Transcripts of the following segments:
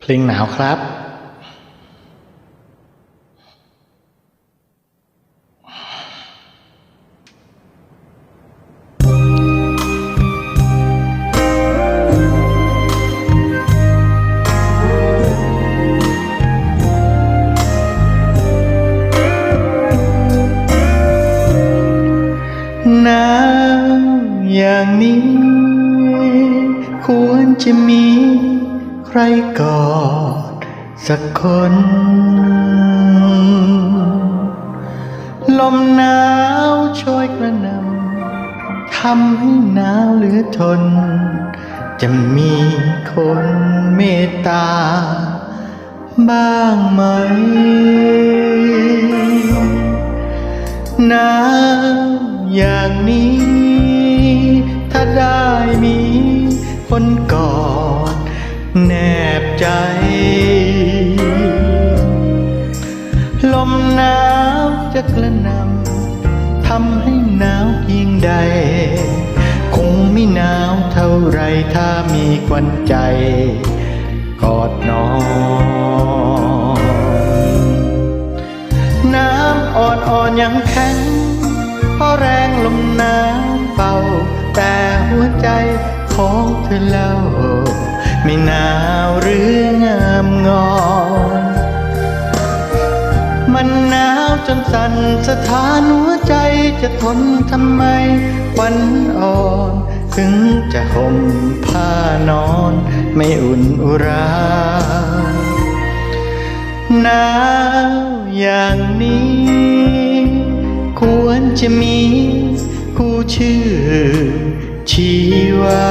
เพลงหนาวครับ หนาวอย่างนี้ ควรจะมี รกอดสักคน ลมหนาวช่วยกระนำทำให้หนาวเหลือทน จะมีคนเมตตา บ้างไหม หนาวอย่างนี้ ถ้าได้มีคนกอด แนบใจ ลมหนาวจะกระนำทำให้หนาวเพียงใด คงไม่หนาวเท่าไรถ้ามีควันใจ กอดนอนน้ำอ่อนๆยังแข็งเพราะแรงลมหนาวเป่าแต่หัวใจของเธอเล่าไม่นาว สั่นสถานหัวใจจะทนทำไมวันอ่อน ถึงจะห่มผ้านอน ไม่อุ่นอุราหนาวอย่างนี้ ควรจะมีคู่ชื่อชีวา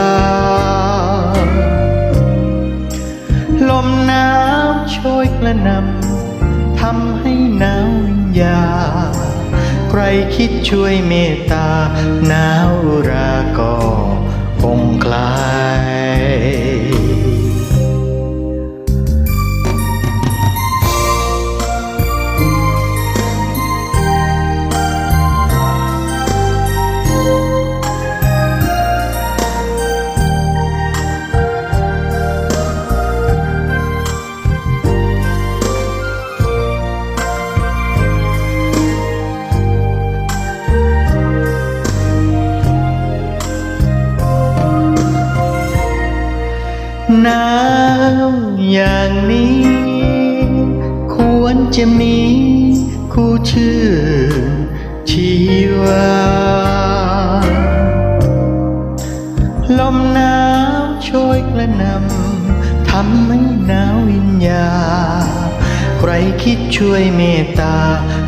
ลมหนาวช่วยกระนำทำให้หนาว ญา ใครคิดช่วยเมตตาหนาวราก็คงคลาย อย่างนี้ ควรจะมีคู่ชื่อชีวา ลมหนาวช่วยกระนำทำให้หนาววิญญา ใครคิดช่วยเมตตา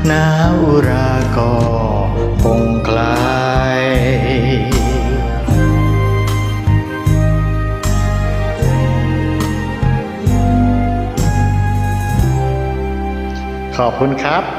หนา ขอบคุณครับ